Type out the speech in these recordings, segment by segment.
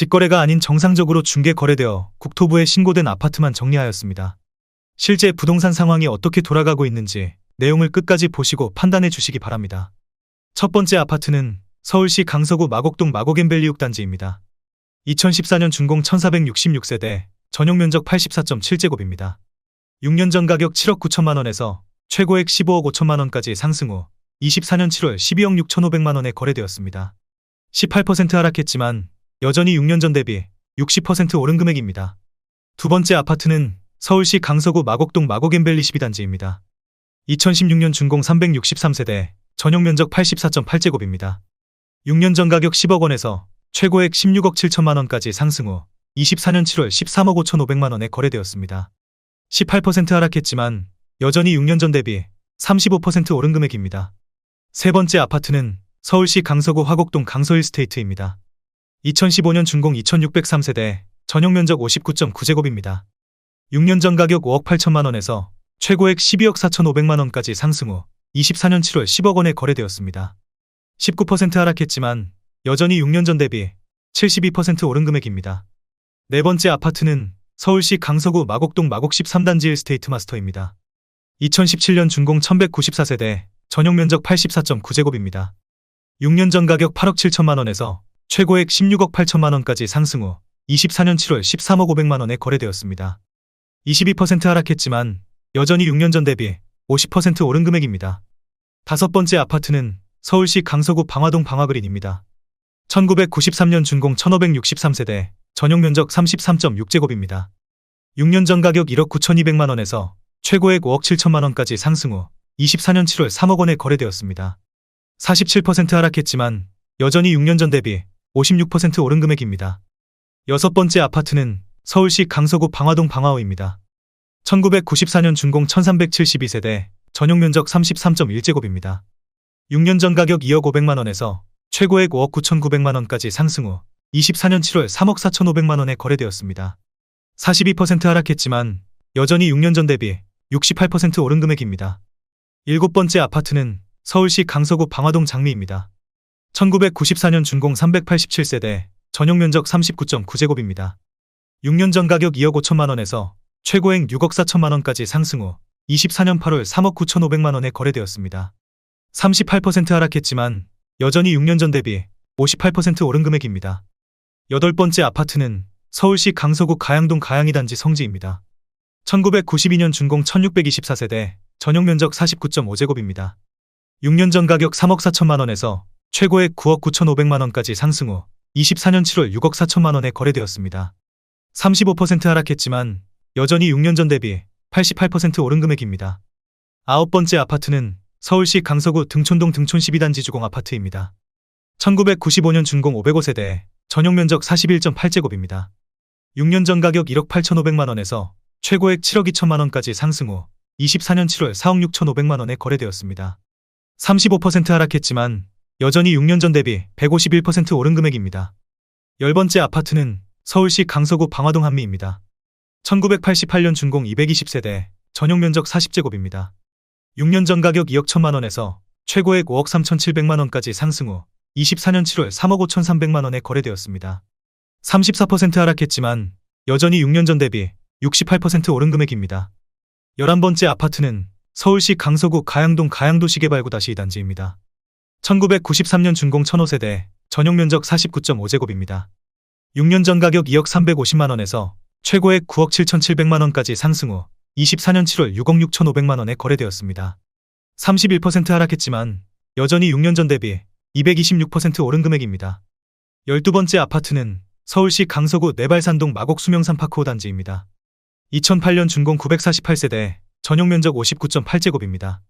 직거래가 아닌 정상적으로 중개 거래되어 국토부에 신고된 아파트만 정리하였습니다. 실제 부동산 상황이 어떻게 돌아가고 있는지 내용을 끝까지 보시고 판단해 주시기 바랍니다. 첫 번째 아파트는 서울시 강서구 마곡동 마곡앤밸리육 단지입니다. 2014년 준공 1466세대, 전용 면적 84.7제곱입니다. 6년 전 가격 7억 9천만 원에서 최고액 15억 5천만 원까지 상승 후 24년 7월 12억 6천5백만 원에 거래되었습니다. 18% 하락했지만 여전히 6년 전 대비 60% 오른 금액입니다. 두 번째 아파트는 서울시 강서구 마곡동 마곡앤밸리 12단지입니다. 2016년 준공 363세대, 전용 면적 84.8제곱입니다. 6년 전 가격 10억 원에서 최고액 16억 7천만 원까지 상승 후 24년 7월 13억 5천5백만 원에 거래되었습니다. 18% 하락했지만 여전히 6년 전 대비 35% 오른 금액입니다. 세 번째 아파트는 서울시 강서구 화곡동 강서일스테이트입니다. 2015년 준공 2603세대, 전용 면적 59.9제곱입니다. 6년 전 가격 5억 8천만 원에서 최고액 12억 4천5백만 원까지 상승 후 24년 7월 10억 원에 거래되었습니다. 19% 하락했지만 여전히 6년 전 대비 72% 오른 금액입니다. 네 번째 아파트는 서울시 강서구 마곡동 마곡 13단지 일스테이트 마스터입니다. 2017년 준공 1194세대, 전용 면적 84.9제곱입니다. 6년 전 가격 8억 7천만 원에서 최고액 16억 8천만 원까지 상승 후 24년 7월 13억 5백만 원에 거래되었습니다. 22% 하락했지만 여전히 6년 전 대비 50% 오른 금액입니다. 다섯 번째 아파트는 서울시 강서구 방화동 방화그린입니다. 1993년 준공 1563세대, 전용 면적 33.6제곱입니다. 6년 전 가격 1억 9,200만 원에서 최고액 5억 7천만 원까지 상승 후 24년 7월 3억 원에 거래되었습니다. 47% 하락했지만 여전히 6년 전 대비 56% 오른 금액입니다. 여섯 번째 아파트는 서울시 강서구 방화동 방화호입니다. 1994년 준공 1372세대, 전용 면적 33.1제곱입니다. 6년 전 가격 2억 5백만 원에서 최고액 5억 9,900만 원까지 상승 후 24년 7월 3억 4,500만 원에 거래되었습니다. 42% 하락했지만 여전히 6년 전 대비 68% 오른 금액입니다. 일곱 번째 아파트는 서울시 강서구 방화동 장미입니다. 1994년 준공 387세대, 전용 면적 39.9제곱입니다. 6년 전 가격 2억 5천만 원에서 최고액 6억 4천만 원까지 상승 후 24년 8월 3억 9천5백만 원에 거래되었습니다. 38% 하락했지만 여전히 6년 전 대비 58% 오른 금액입니다. 여덟 번째 아파트는 서울시 강서구 가양동 가양이 단지 성지입니다. 1992년 준공 1624세대, 전용 면적 49.5제곱입니다. 6년 전 가격 3억 4천만 원에서 최고액 9억 9천5백만 원까지 상승 후 24년 7월 6억 4천만 원에 거래되었습니다. 35% 하락했지만 여전히 6년 전 대비 88% 오른 금액입니다. 아홉 번째 아파트는 서울시 강서구 등촌동 등촌 12단지 주공 아파트입니다. 1995년 준공 505세대, 전용 면적 41.8제곱입니다. 6년 전 가격 1억 8천5백만 원에서 최고액 7억 2천만 원까지 상승 후 24년 7월 4억 6천5백만 원에 거래되었습니다. 35% 하락했지만 여전히 6년 전 대비 151% 오른 금액입니다. 열 번째 아파트는 서울시 강서구 방화동 한미입니다. 1988년 준공 220세대, 전용 면적 40제곱입니다. 6년 전 가격 2억 1천만 원에서 최고액 5억 3천7백만 원까지 상승 후 24년 7월 3억 5천 3백만 원에 거래되었습니다. 34% 하락했지만 여전히 6년 전 대비 68% 오른 금액입니다. 11번째 아파트는 서울시 강서구 가양동 가양도시개발구 다시 2단지입니다. 1993년 준공 1005세대, 전용 면적 49.5제곱입니다. 6년 전 가격 2억 350만 원에서 최고액 9억 7천7백만 원까지 상승 후 24년 7월 6억 6천5백만 원에 거래되었습니다. 31% 하락했지만 여전히 6년 전 대비 226% 오른 금액입니다. 12번째 아파트는 서울시 강서구 내발산동 마곡 수명산 파크 5단지입니다. 2008년 준공 948세대, 전용 면적 59.8제곱입니다.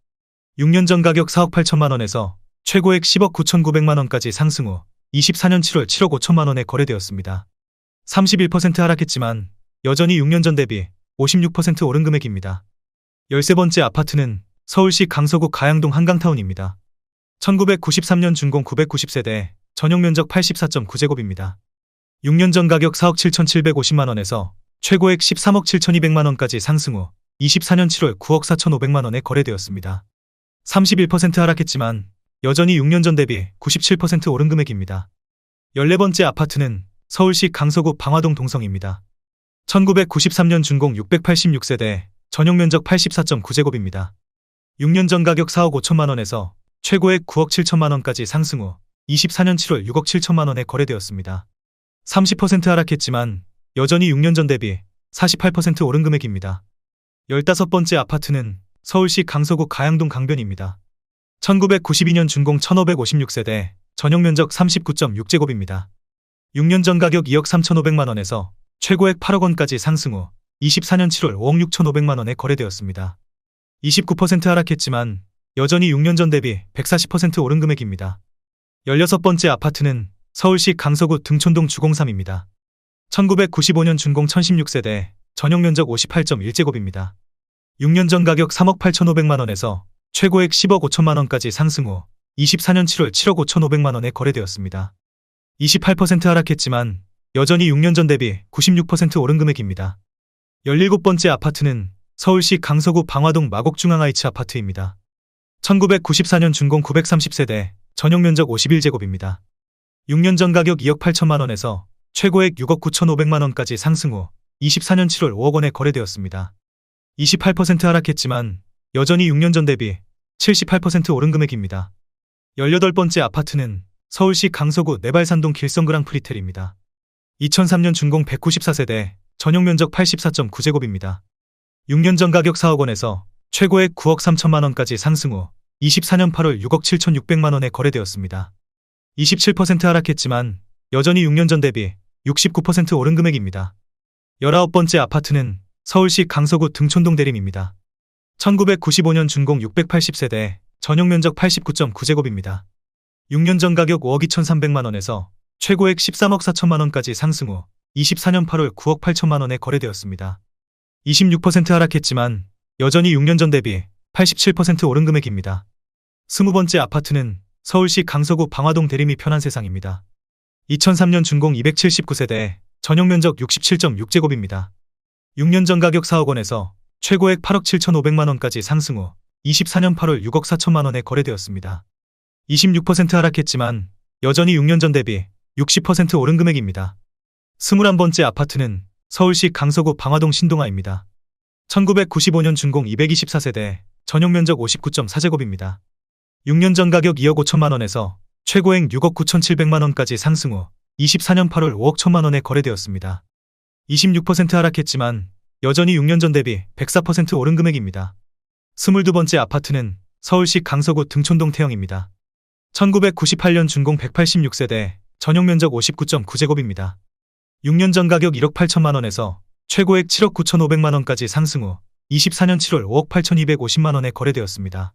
6년 전 가격 4억 8천만 원에서 최고액 10억 9천9백만 원까지 상승 후 24년 7월 7억 5천만 원에 거래되었습니다. 31% 하락했지만 여전히 6년 전 대비 56% 오른 금액입니다. 13번째 아파트는 서울시 강서구 가양동 한강타운입니다. 1993년 준공 990세대, 전용 면적 84.9제곱입니다. 6년 전 가격 4억 7,750만 원에서 최고액 13억 7,200만 원까지 상승 후 24년 7월 9억 4,500만 원에 거래되었습니다. 31% 하락했지만 여전히 6년 전 대비 97% 오른 금액입니다. 14번째 아파트는 서울시 강서구 방화동 동성입니다. 1993년 준공 686세대, 전용 면적 84.9제곱입니다. 6년 전 가격 4억 5천만 원에서 최고액 9억 7천만 원까지 상승 후 24년 7월 6억 7천만 원에 거래되었습니다. 30% 하락했지만 여전히 6년 전 대비 48% 오른 금액입니다. 15번째 아파트는 서울시 강서구 가양동 강변입니다. 1992년 준공 1556세대, 전용 면적 39.6제곱입니다. 6년 전 가격 2억 3,500만 원에서 최고액 8억 원까지 상승 후 24년 7월 5억 6,500만 원에 거래되었습니다. 29% 하락했지만 여전히 6년 전 대비 140% 오른 금액입니다. 16번째 아파트는 서울시 강서구 등촌동 주공삼입니다. 1995년 준공 1016세대, 전용 면적 58.1제곱입니다. 6년 전 가격 3억 8,500만 원에서 최고액 10억 5천만 원까지 상승 후 24년 7월 7억 5,500만 원에 거래되었습니다. 28% 하락했지만 여전히 6년 전 대비 96% 오른 금액입니다. 17번째 아파트는 서울시 강서구 방화동 마곡중앙아이츠 아파트입니다. 1994년 준공 930세대, 전용 면적 51제곱입니다. 6년 전 가격 2억 8천만 원에서 최고액 6억 9천5백만 원까지 상승 후 24년 7월 5억 원에 거래되었습니다. 28% 하락했지만 여전히 6년 전 대비 78% 오른 금액입니다. 18번째 아파트는 서울시 강서구 내발산동 길성그랑 프리텔입니다. 2003년 준공 194세대, 전용 면적 84.9제곱입니다. 6년 전 가격 4억 원에서 최고액 9억 3천만 원까지 상승 후 24년 8월 6억 7천6백만 원에 거래되었습니다. 27% 하락했지만 여전히 6년 전 대비 69% 오른 금액입니다. 19번째 아파트는 서울시 강서구 등촌동 대림입니다. 1995년 준공 680세대, 전용 면적 89.9제곱입니다. 6년 전 가격 5억 2천3백만 원에서 최고액 13억 4천만 원까지 상승 후 24년 8월 9억 8천만 원에 거래되었습니다. 26% 하락했지만 여전히 6년 전 대비 87% 오른 금액입니다. 20번째 아파트는 서울시 강서구 방화동 대림이 편한 세상입니다. 2003년 준공 279세대, 전용 면적 67.6제곱입니다. 6년 전 가격 4억 원에서 최고액 8억 7천5백만 원까지 상승 후 24년 8월 6억 4천만 원에 거래되었습니다. 26% 하락했지만 여전히 6년 전 대비 60% 오른 금액입니다. 21번째 아파트는 서울시 강서구 방화동 신동아입니다. 1995년 준공 224세대, 전용 면적 59.4제곱입니다. 6년 전 가격 2억 5천만 원에서 최고액 6억 9천7백만 원까지 상승 후 24년 8월 5억 1천만 원에 거래되었습니다. 26% 하락했지만 여전히 6년 전 대비 104% 오른 금액입니다. 22번째 아파트는 서울시 강서구 등촌동 태영입니다. 1998년 준공 186세대, 전용 면적 59.9제곱입니다. 6년 전 가격 1억 8천만 원에서 최고액 7억 9천5백만 원까지 상승 후 24년 7월 5억 8천2백오십만 원에 거래되었습니다.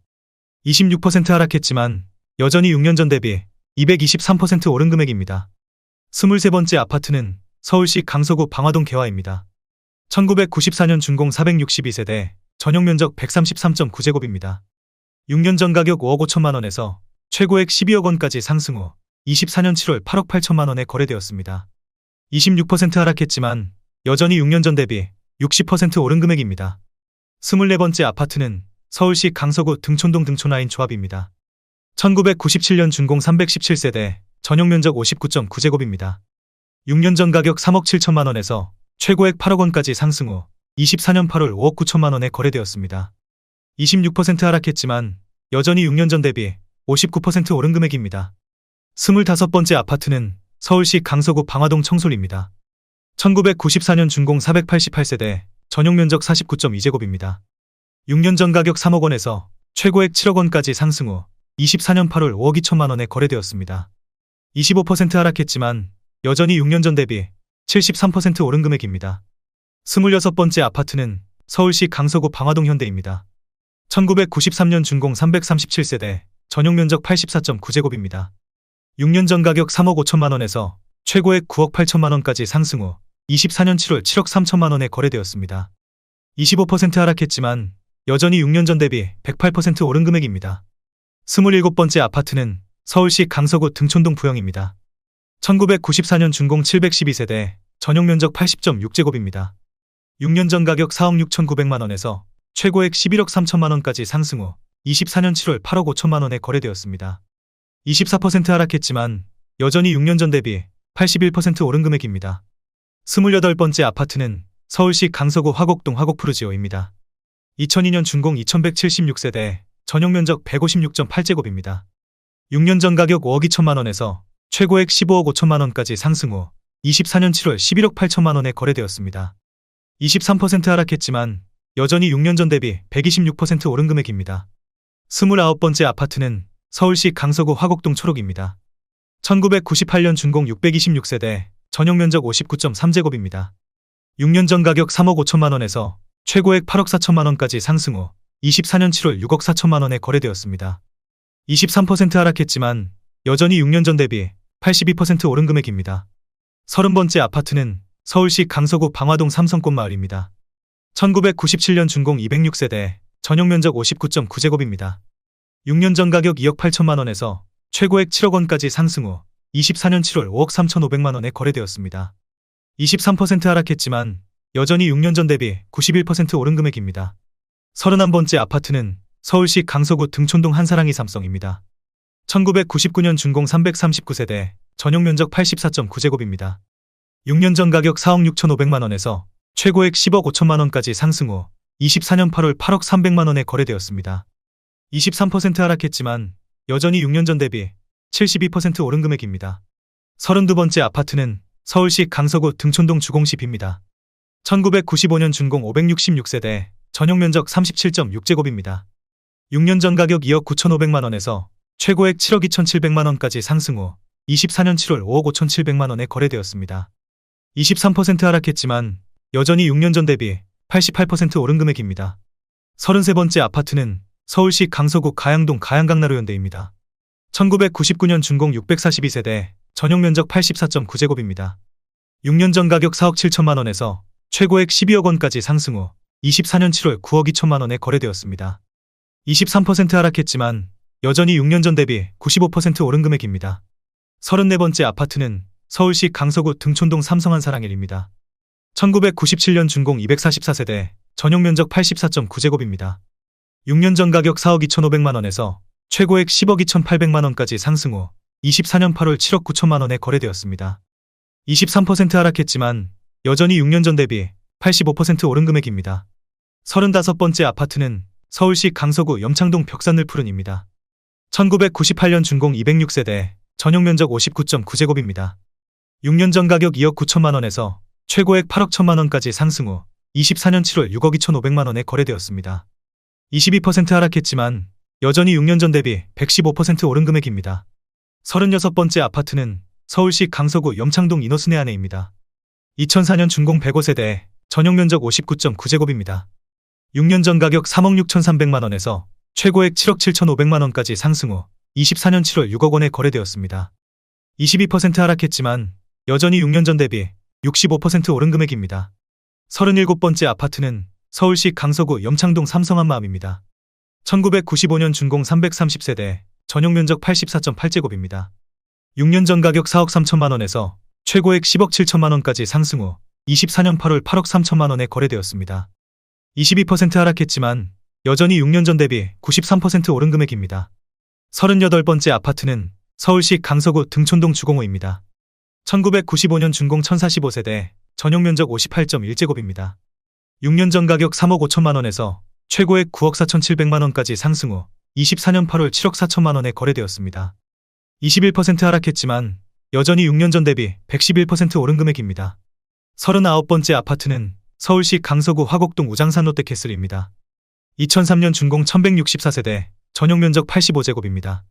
26% 하락했지만 여전히 6년 전 대비 223% 오른 금액입니다. 23번째 아파트는 서울시 강서구 방화동 개화입니다. 1994년 준공 462세대, 전용 면적 133.9제곱입니다. 6년 전 가격 5억 5천만 원에서 최고액 12억 원까지 상승 후 24년 7월 8억 8천만 원에 거래되었습니다. 26% 하락했지만 여전히 6년 전 대비 60% 오른 금액입니다. 24번째 아파트는 서울시 강서구 등촌동 등촌라인 조합입니다. 1997년 준공 317세대, 전용 면적 59.9제곱입니다. 6년 전 가격 3억 7천만 원에서 최고액 8억 원까지 상승 후 24년 8월 5억 9천만 원에 거래되었습니다. 26% 하락했지만 여전히 6년 전 대비 59% 오른 금액입니다. 25번째 아파트는 서울시 강서구 방화동 청솔입니다. 1994년 준공 488세대, 전용 면적 49.2제곱입니다. 6년 전 가격 3억 원에서 최고액 7억 원까지 상승 후 24년 8월 5억 2천만 원에 거래되었습니다. 25% 하락했지만 여전히 6년 전 대비 73% 오른 금액입니다. 26번째 아파트는 서울시 강서구 방화동 현대입니다. 1993년 준공 337세대, 전용 면적 84.9제곱입니다. 6년 전 가격 3억 5천만 원에서 최고액 9억 8천만 원까지 상승 후 24년 7월 7억 3천만 원에 거래되었습니다. 25% 하락했지만 여전히 6년 전 대비 108% 오른 금액입니다. 27번째 아파트는 서울시 강서구 등촌동 부영입니다. 1994년 준공 712세대, 전용 면적 80.6제곱입니다. 6년 전 가격 4억 6천9백만 원에서 최고액 11억 3천만 원까지 상승 후 24년 7월 8억 5천만 원에 거래되었습니다. 24% 하락했지만 여전히 6년 전 대비 81% 오른 금액입니다. 28번째 아파트는 서울시 강서구 화곡동 화곡푸르지오입니다. 2002년 준공 2176세대, 전용 면적 156.8제곱입니다. 6년 전 가격 5억 2천만 원에서 최고액 15억 5천만 원까지 상승 후 24년 7월 11억 8천만 원에 거래되었습니다. 23% 하락했지만 여전히 6년 전 대비 126% 오른 금액입니다. 29번째 아파트는 서울시 강서구 화곡동 초록입니다. 1998년 준공 626세대, 전용 면적 59.3제곱입니다. 6년 전 가격 3억 5천만 원에서 최고액 8억 4천만 원까지 상승 후 24년 7월 6억 4천만 원에 거래되었습니다. 23% 하락했지만 여전히 6년 전 대비 82% 오른 금액입니다. 30번째 아파트는 서울시 강서구 방화동 삼성꽃 마을입니다. 1997년 준공 206세대, 전용 면적 59.9제곱입니다. 6년 전 가격 2억 8천만 원에서 최고액 7억 원까지 상승 후 24년 7월 5억 3천5백만 원에 거래되었습니다. 23% 하락했지만 여전히 6년 전 대비 91% 오른 금액입니다. 31번째 아파트는 서울시 강서구 등촌동 한사랑이 삼성입니다. 1999년 준공 339세대, 전용 면적 84.9제곱입니다. 6년 전 가격 4억 6천5백만 원에서 최고액 10억 5천만 원까지 상승 후 24년 8월 8억 3백만 원에 거래되었습니다. 23% 하락했지만 여전히 6년 전 대비 72% 오른 금액입니다. 32번째 아파트는 서울시 강서구 등촌동 주공시입니다. 1995년 준공 566세대, 전용 면적 37.6제곱입니다. 6년 전 가격 2억 9천5백만 원에서 최고액 7억 2천7백만 원까지 상승 후 24년 7월 5억 5천7백만 원에 거래되었습니다. 23% 하락했지만 여전히 6년 전 대비 88% 오른 금액입니다. 33번째 아파트는 서울시 강서구 가양동 가양강나루현대입니다. 1999년 준공 642세대, 전용 면적 84.9제곱입니다. 6년 전 가격 4억 7천만 원에서 최고액 12억 원까지 상승 후 24년 7월 9억 2천만 원에 거래되었습니다. 23% 하락했지만 여전히 6년 전 대비 95% 오른 금액입니다. 34번째 아파트는 서울시 강서구 등촌동 삼성한 사랑일입니다. 1997년 준공 244세대, 전용 면적 84.9제곱입니다. 6년 전 가격 4억 2천5백만 원에서 최고액 10억 2천8백만 원까지 상승 후 24년 8월 7억 9천만 원에 거래되었습니다. 23% 하락했지만 여전히 6년 전 대비 85% 오른 금액입니다. 35번째 아파트는 서울시 강서구 염창동 벽산늘 푸른입니다. 1998년 준공 206세대, 전용 면적 59.9제곱입니다. 6년 전 가격 2억 9천만 원에서 최고액 8억 1천만 원까지 상승 후 24년 7월 6억 2천5백만 원에 거래되었습니다. 22% 하락했지만 여전히 6년 전 대비 115% 오른 금액입니다. 36번째 아파트는 서울시 강서구 염창동 이너스네 안에입니다. 2004년 준공 105세대, 전용 면적 59.9제곱입니다. 6년 전 가격 3억 6천3백만 원에서 최고액 7억 7천5백만 원까지 상승 후 24년 7월 6억 원에 거래되었습니다. 22% 하락했지만 여전히 6년 전 대비 65% 오른 금액입니다. 37번째 아파트는 서울시 강서구 염창동 삼성한마음입니다. 1995년 준공 330세대, 전용 면적 84.8제곱입니다. 6년 전 가격 4억 3천만 원에서 최고액 10억 7천만 원까지 상승 후 24년 8월 8억 3천만 원에 거래되었습니다. 22% 하락했지만 여전히 6년 전 대비 93% 오른 금액입니다. 38번째 아파트는 서울시 강서구 등촌동 주공호입니다. 1995년 준공 1045세대, 전용 면적 58.1제곱입니다. 6년 전 가격 3억 5천만 원에서 최고액 9억 4천7백만 원까지 상승 후 24년 8월 7억 4천만 원에 거래되었습니다. 21% 하락했지만 여전히 6년 전 대비 111% 오른 금액입니다. 39번째 아파트는 서울시 강서구 화곡동 우장산 롯데캐슬입니다. 2003년 준공 1164세대, 전용 면적 85제곱입니다.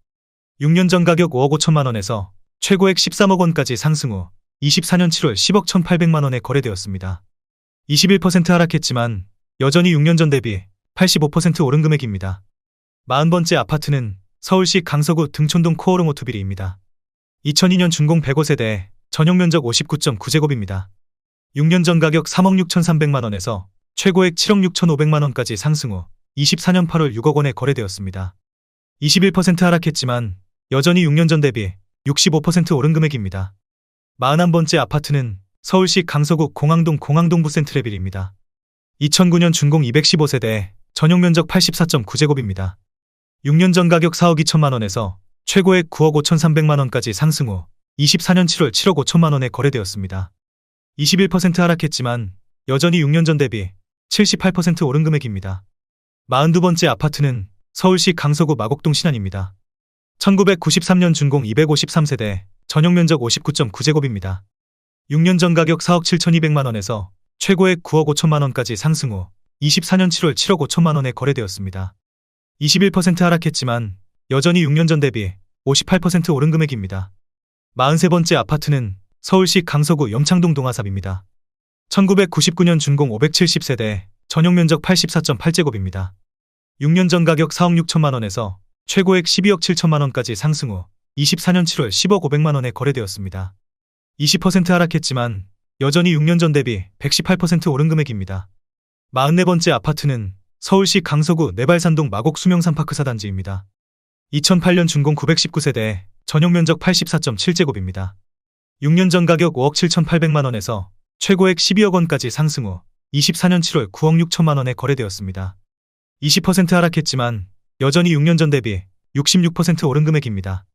6년 전 가격 5억 5천만 원에서 최고액 13억 원까지 상승 후 24년 7월 10억 1,800만 원에 거래되었습니다. 21% 하락했지만 여전히 6년 전 대비 85% 오른 금액입니다. 40번째 아파트는 서울시 강서구 등촌동 코오롱 오투비리입니다. 2002년 준공 105세대, 전용 면적 59.9제곱입니다. 6년 전 가격 3억 6천3백만 원에서 최고액 7억 6천5백만 원까지 상승 후 24년 8월 6억 원에 거래되었습니다. 21% 하락했지만 여전히 6년 전 대비 65% 오른 금액입니다. 41번째 아파트는 서울시 강서구 공항동 공항동 부 센트레빌입니다. 2009년 준공 215세대, 전용 면적 84.9제곱입니다. 6년 전 가격 4억 2천만 원에서 최고액 9억 5천3백만 원까지 상승 후 24년 7월 7억 5천만 원에 거래되었습니다. 21% 하락했지만 여전히 6년 전 대비 78% 오른 금액입니다. 42번째 아파트는 서울시 강서구 마곡동 신안입니다. 1993년 준공 253세대, 전용 면적 59.9제곱입니다. 6년 전 가격 4억 7,200만 원에서 최고액 9억 5천만 원까지 상승 후 24년 7월 7억 5천만 원에 거래되었습니다. 21% 하락했지만 여전히 6년 전 대비 58% 오른 금액입니다. 43번째 아파트는 서울시 강서구 염창동 동아삽입니다. 1999년 준공 570세대, 전용 면적 84.8제곱입니다. 6년 전 가격 4억 6천만 원에서 최고액 12억 7천만 원까지 상승 후 24년 7월 10억 500만 원에 거래되었습니다. 20% 하락했지만 여전히 6년 전 대비 118% 오른 금액입니다. 44번째 아파트는 서울시 강서구 내발산동 마곡 수명산파크 사단지입니다. 2008년 준공 919세대, 전용 면적 84.7제곱입니다. 6년 전 가격 5억 7,800만 원에서 최고액 12억 원까지 상승 후 24년 7월 9억 6천만 원에 거래되었습니다. 20% 하락했지만 여전히 6년 전 대비 66% 오른 금액입니다.